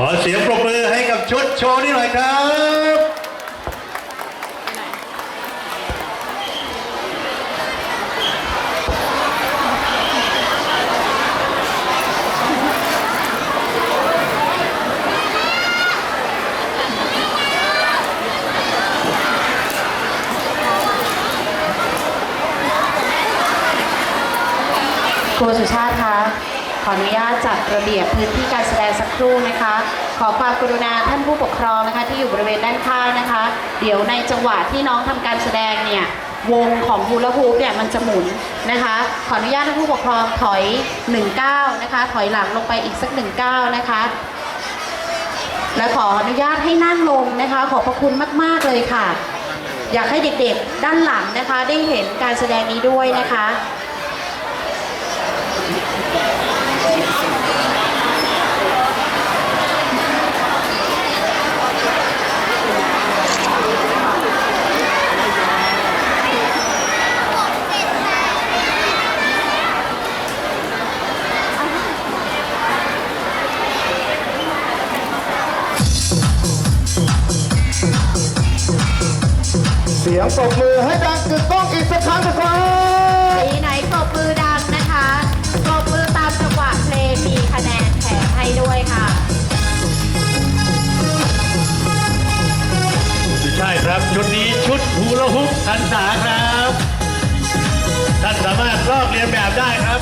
ขอเสียงปรบมือให้กับชุดโชว์นี้หน่อยครับ ครูสุชาติคะ ออนุญาตจัดระเบียบพื้นที่การแสดงสักครู่นะคะ ขอความกรุณาท่านผู้ปกครองนะคะ ที่อยู่บริเวณด้านข้างนะคะ เดี๋ยวในจังหวะที่น้องทำการแสดงเนี่ยวงของฮูลาฮูปเนี่ยมันจะหมุนนะคะ ขออนุญาตท่านผู้ปกครองถอย1ก้านะคะ ถอยหลังลงไปอีกสัก1ก้านะคะ และขออนุญาตให้นั่งลงนะคะ ขอบพระคุณมาก ๆ เลยค่ะ อยากให้เด็กๆด้านหลังนะคะ ได้เห็นการแสดงนี้ด้วยนะคะ เสียงปรบมือให้ดังกึกก้องับชุดนี้ชุดฮูลาฮุปทันษาครับ ท่านสามารถลอกเลียนแบบได้ครับ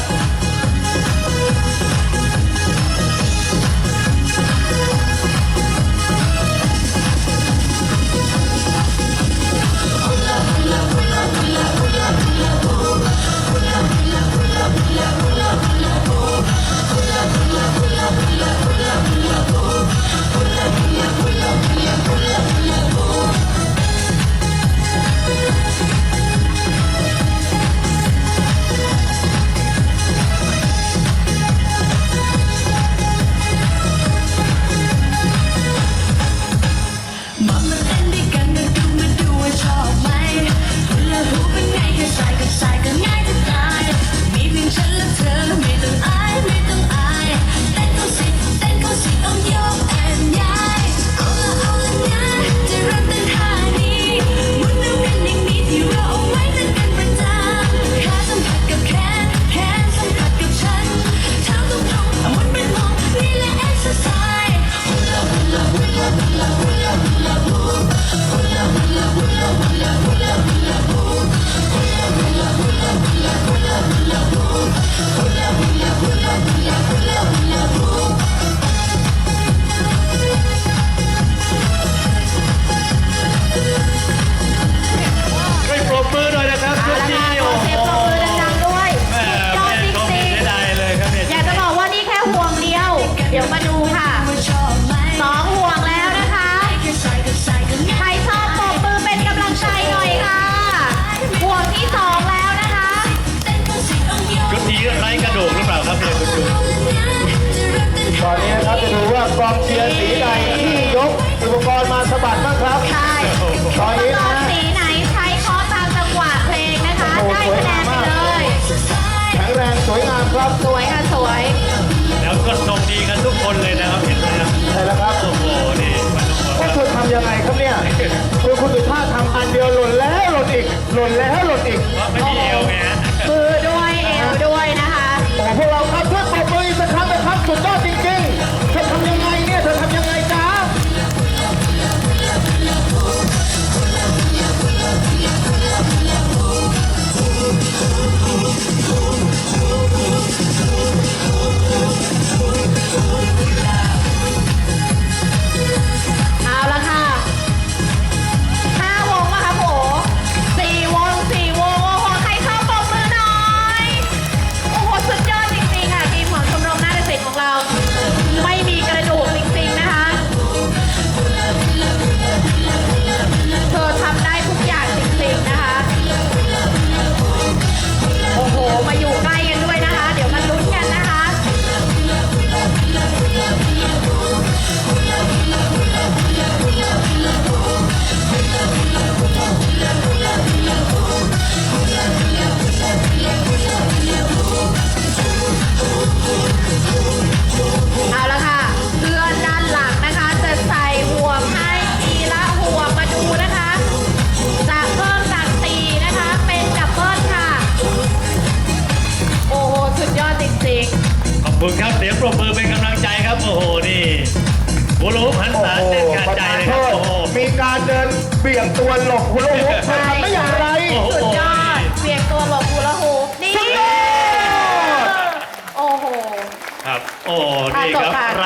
ต้นตอนนี้นะครับจะดูว่ากองเชียร์สีใดที่ยกอุปกรณ์มาสะบัดบ้างครับ ใช่ตอนนี้ตนะอนสีไหนใช้เคาะตามจังหวะเพลงนะคะ ได้คะแนนไปเลย แข็งแรงสวยงามครับ สวยค่ะสวย แล้วก็ทรงดีกันทุกคนเลยนะครับเห็นไหมครับใช่แล้วครับ โอ้โหนี่มันต้องบอกว่าว่าคุณทำยังไงครับเนี่ยคือคุณสุชาติทำอันเดียวหล่นแล้วหล่นอีก หล่นแล้วหล่นอีกเพราะไม่มีเอวไง คุณครับเสียงปรบมือเป็นกำลังใจครับโอ้โหนี่หัวโลหันโอ้ษาโหเต้นขาดประใจธานเลยโทครับษโอ้โหมีการเดินเบี่ยงตัวหลบคุณลูกเธอทำได้อย่างไร โอ้โห สุดยอดเสียงตัวหลบฮูลาฮูปนี่สุดยอด โอ้โห ครับโอ้ท่านี่จบครับค่ะไร้กระดูก